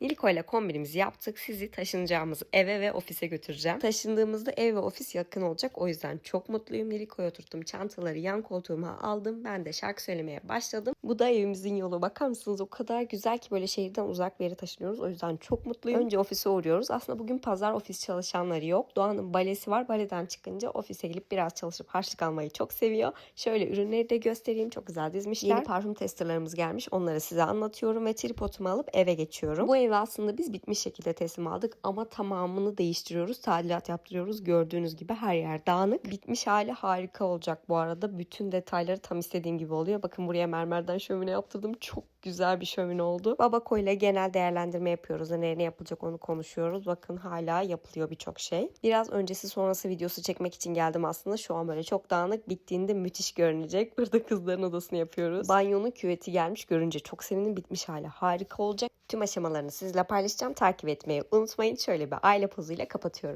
Niliko ile kombinimizi yaptık. Sizi taşınacağımız eve ve ofise götüreceğim. Taşındığımızda ev ve ofis yakın olacak. O yüzden çok mutluyum. Niliko'ya oturttum. Çantaları yan koltuğuma aldım. Ben de şarkı söylemeye başladım. Bu da evimizin yolu. Bakar mısınız? O kadar güzel ki böyle şehirden uzak bir yere taşınıyoruz. O yüzden çok mutluyum. Önce ofise uğruyoruz. Aslında bugün pazar ofis çalışanları yok. Doğan'ın balesi var. Baleden çıkınca ofise gelip biraz çalışıp harçlık almayı çok seviyor. Şöyle ürünleri de göstereyim. Çok güzel dizmişler. Yeni parfüm testerlarımız gelmiş. Onları size anlatıyorum ve tripodumu alıp eve geçiyorum. Bu evi aslında biz bitmiş şekilde teslim aldık ama tamamını değiştiriyoruz. Tadilat yaptırıyoruz. Gördüğünüz gibi her yer dağınık. Bitmiş hali harika olacak bu arada. Bütün detayları tam istediğim gibi oluyor. Bakın buraya mermerden şömine yaptırdım. Çok güzel bir şömine oldu. Babako ile genel değerlendirme yapıyoruz. Ne, ne yapılacak onu konuşuyoruz. Bakın hala yapılıyor birçok şey. Biraz öncesi sonrası videosu çekmek için geldim aslında. Şu an böyle çok dağınık. Bittiğinde müthiş görünecek. Burada kızların odasını yapıyoruz. Banyonun küveti gelmiş. Görünce çok sevindim. Bitmiş hali harika olacak. Tüm aşamalarını sizle paylaşacağım. Takip etmeyi unutmayın. Şöyle bir aile pozuyla kapatıyorum.